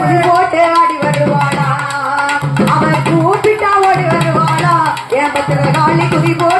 புல் போட்டு ஆடி வருவாளா? அவன் கூப்பிட்டா ஓடி வருவாளா? என் பத்திர காலி குதி போட்டு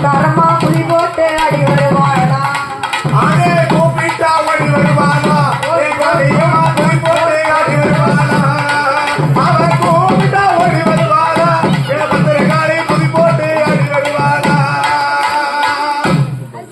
தரமா புலி போட்டு